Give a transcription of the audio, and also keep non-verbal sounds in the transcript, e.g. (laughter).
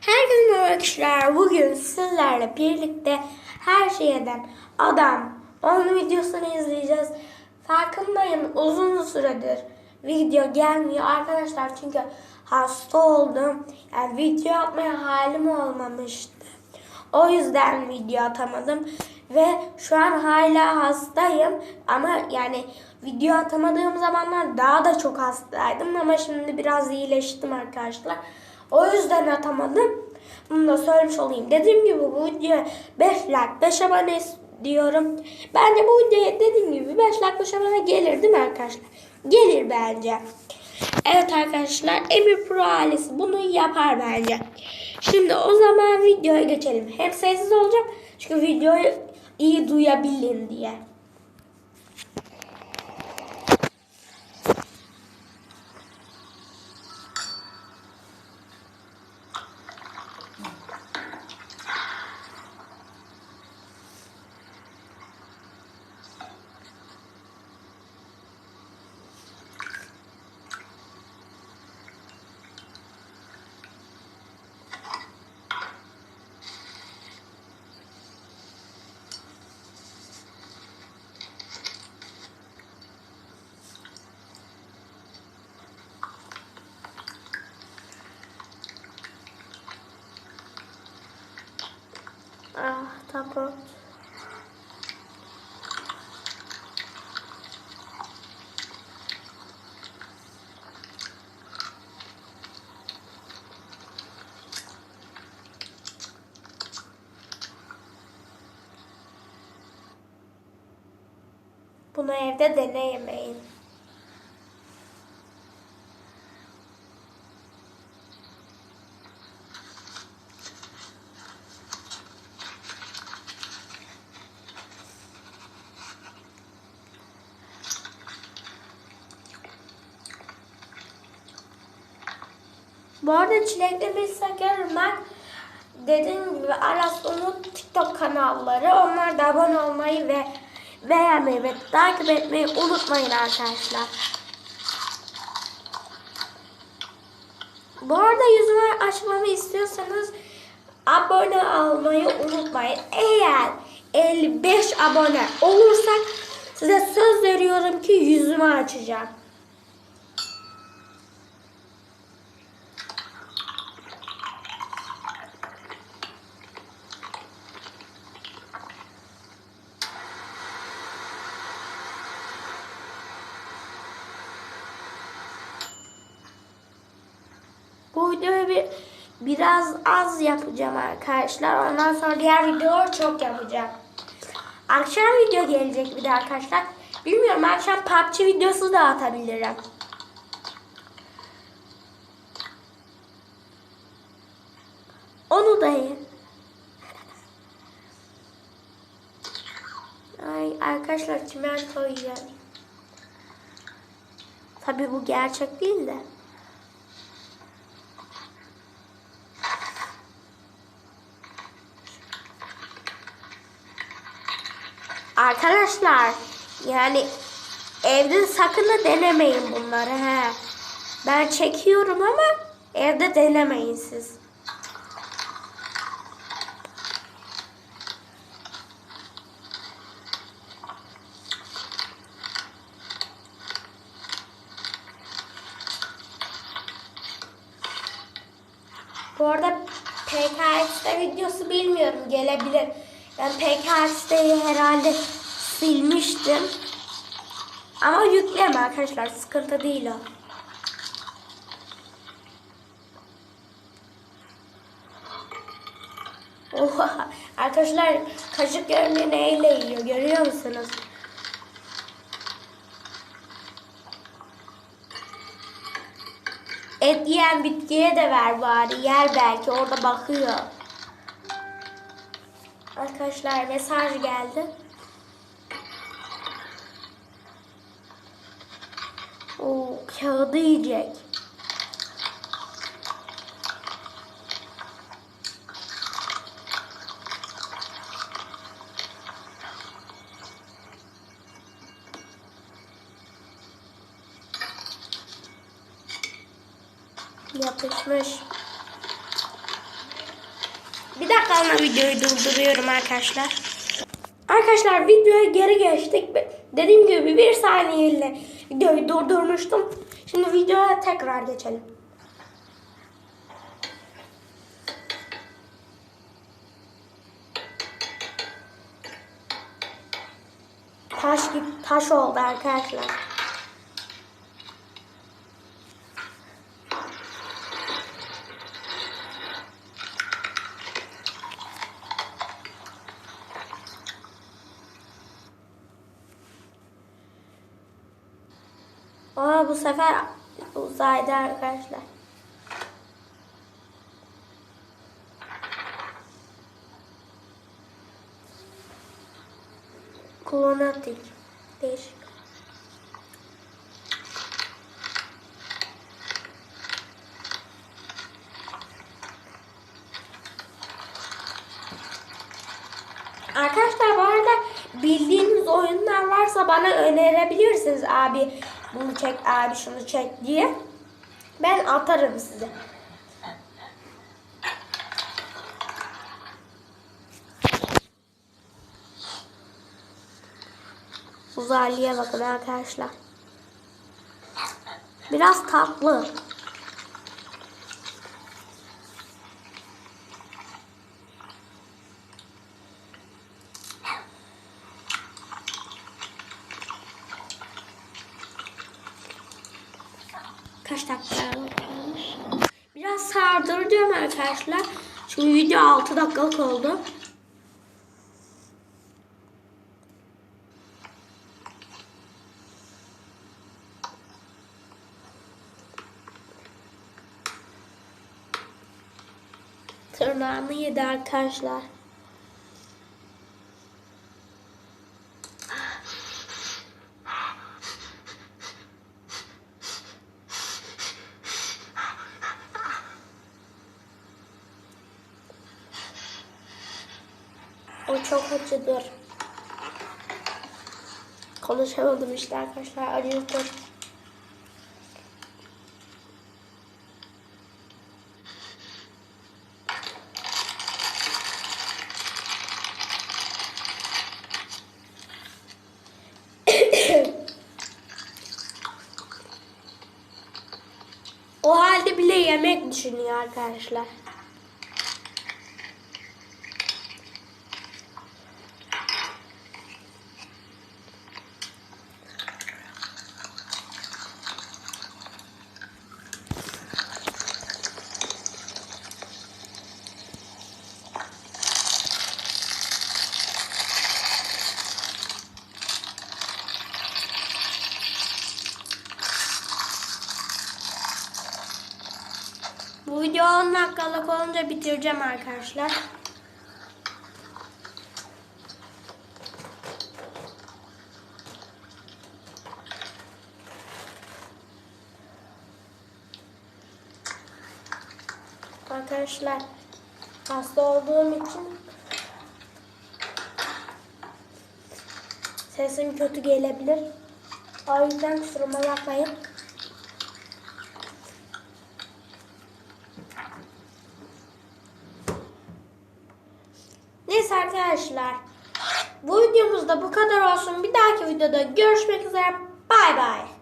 Herkese merhaba arkadaşlar. Bugün sizlerle birlikte her şeyden adam onun videosunu izleyeceğiz. Farkındayım uzun süredir video gelmiyor arkadaşlar çünkü hasta oldum. Yani video yapmaya halim olmamıştı. O yüzden video atamadım ve şu an hala hastayım ama yani video atamadığım zamanlar daha da çok hastaydım ama şimdi biraz iyileştim arkadaşlar. O yüzden atamadım. Bunu da söylemiş olayım. Dediğim gibi bu videoya 5 like 5 abone istiyorum. Bence bu videoya dediğim gibi 5 like 5 abone gelir değil mi arkadaşlar? Gelir bence. Evet arkadaşlar Emir Pro ailesi bunu yapar bence. Şimdi o zaman videoya geçelim. Hem sessiz olacağım çünkü videoyu iyi duyabilin diye. Bunu evde deneyemeyin. Bu arada Çilekli bir Sakar ben dediğim gibi Aras Umut TikTok kanalları. Onlar da abone olmayı ve beğenmeyi ve takip etmeyi unutmayın arkadaşlar. Bu arada yüzümü açmamı istiyorsanız abone olmayı unutmayın. Eğer 55 abone olursak size söz veriyorum ki yüzümü açacağım. Bu videoyu bir biraz az yapacağım arkadaşlar. Ondan sonra diğer videoları çok yapacağım. Akşam video gelecek bir de arkadaşlar. Bilmiyorum akşam PUBG videosu da atabilirim. Onu da yiyin. Ay arkadaşlar çimento yiyeceğim. Tabi bu gerçek değil de. Arkadaşlar yani evde sakın da denemeyin bunları he. Ben çekiyorum ama evde denemeyin siz. Bu arada PKX'de videosu bilmiyorum gelebilir. Ben PKX'deyi herhalde silmiştim. Ama yükleme arkadaşlar sıkıntı değil o. Oha (laughs) arkadaşlar kaşık görünüyor neyle yiyor görüyor musunuz? Et yiyen bitkiye de ver bari yer belki orada bakıyor. Arkadaşlar mesaj geldi. O kağıdı yiyecek. Yapışmış. dakikalığına videoyu durduruyorum arkadaşlar. Arkadaşlar videoya geri geçtik. Dediğim gibi bir saniyeyle videoyu durdurmuştum. Şimdi videoya tekrar geçelim. Taş gibi taş oldu arkadaşlar. Aa bu sefer uzaydı arkadaşlar. Klonatik. Değişik. Arkadaşlar bu arada bildiğiniz oyunlar varsa bana önerebilirsiniz abi bunu çek abi şunu çek diye. Ben atarım size. Uzaylıya bakın arkadaşlar. Biraz tatlı. Kaç dakika kalmış? Biraz sardıracağım arkadaşlar. Çünkü video 6 dakikalık oldu. Tırnağımı yedi arkadaşlar. O çok acıdır. Konuşamadım işte arkadaşlar. Acıdır. (coughs) o halde bile yemek düşünüyor arkadaşlar. Bu video 10 dakikalık olunca bitireceğim arkadaşlar. Arkadaşlar hasta olduğum için sesim kötü gelebilir. O yüzden kusuruma bakmayın. Arkadaşlar. Bu videomuzda bu kadar olsun. Bir dahaki videoda görüşmek üzere. Bay bay.